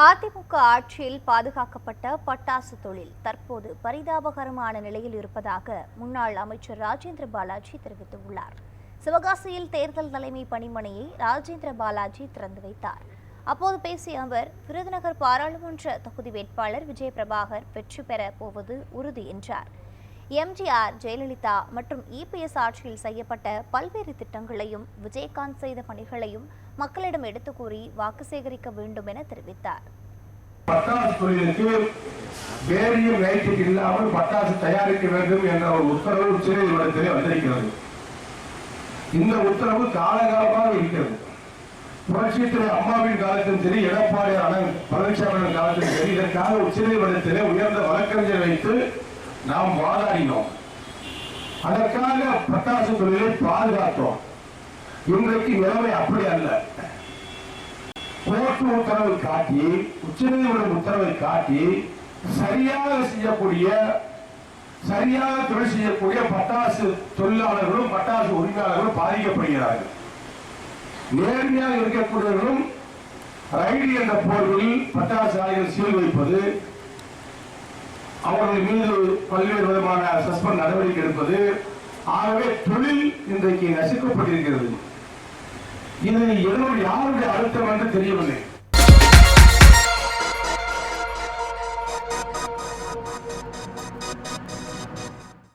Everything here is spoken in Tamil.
அதிமுக ஆட்சியில் பாதுகாக்கப்பட்ட பட்டாசு தொழில் தற்போது பரிதாபகரமான நிலையில் இருப்பதாக முன்னாள் அமைச்சர் ராஜேந்திர பாலாஜி தெரிவித்துள்ளார். சிவகாசியில் தேர்தல் தலைமை பணிமனையை ராஜேந்திர பாலாஜி திறந்து வைத்தார். அப்போது பேசிய அவர் விருதுநகர் பாராளுமன்ற தொகுதி வேட்பாளர் விஜயபிரபாகர் வெற்றி பெற போவது உறுதி என்றார். எம்ஜிஆர் ஜெயலலிதா மற்றும் இபிஎஸ் ஆட்சியில் செய்யப்பட்ட பல்வேறு திட்டங்களையும் விஜயகாந்த் செய்த பணிகளையும் மக்களிடம் எடுத்து கூறி வாக்கு சேகரிக்க வேண்டும் என தெரிவித்தார். பட்டாசு தொழிலுக்கு பேரியம் லைட்டுக்கு இல்லாமல் பட்டாசு தயாரிக்க வேண்டும் என்ற ஒரு உத்தரவு உச்ச நீதிமன்றத்திலே வந்திருக்கிறது. இந்த உத்தரவு காலகாலமாக இருக்கிறது. புரட்சித்துறை அம்மாவின் காலத்திலும் சரி எடப்பாடி அண்ணன் பழனிசாமி காலத்திலும் சரி இதற்காக உச்ச நீதிமன்றத்திலே உயர்ந்த வழக்கறிஞர் வைத்து நாம் வாதாடினோம். அதற்காக பட்டாசு தொழிலை பாதுகாத்தோம். இன்றைக்கு நிலைமை அப்படி அல்ல. கோர்ட்டு உத்தரவை காட்டி உச்சநீதிமன்றம் உத்தரவை காட்டி சரியாக செய்யக்கூடிய சரியாக தொழில் செய்யக்கூடிய பட்டாசு தொழிலாளர்களும் பட்டாசு உரிமையாளர்களும் பாதிக்கப்படுகிறார்கள். நேர்மையாக இருக்கக்கூடியவர்களும் ரைடு என்ற போர்களில் பட்டாசு ஆலைகள் சீல் வைப்பது அவர்கள் மீது பல்வேறு விதமான சஸ்பெண்ட் நடவடிக்கை எடுப்பது ஆகவே தொழில் இன்றைக்கு நசுக்கப்பட்டிருக்கிறது. இது எதனுடைய யாருடைய அழுத்தம் என்று தெரியவில்லை.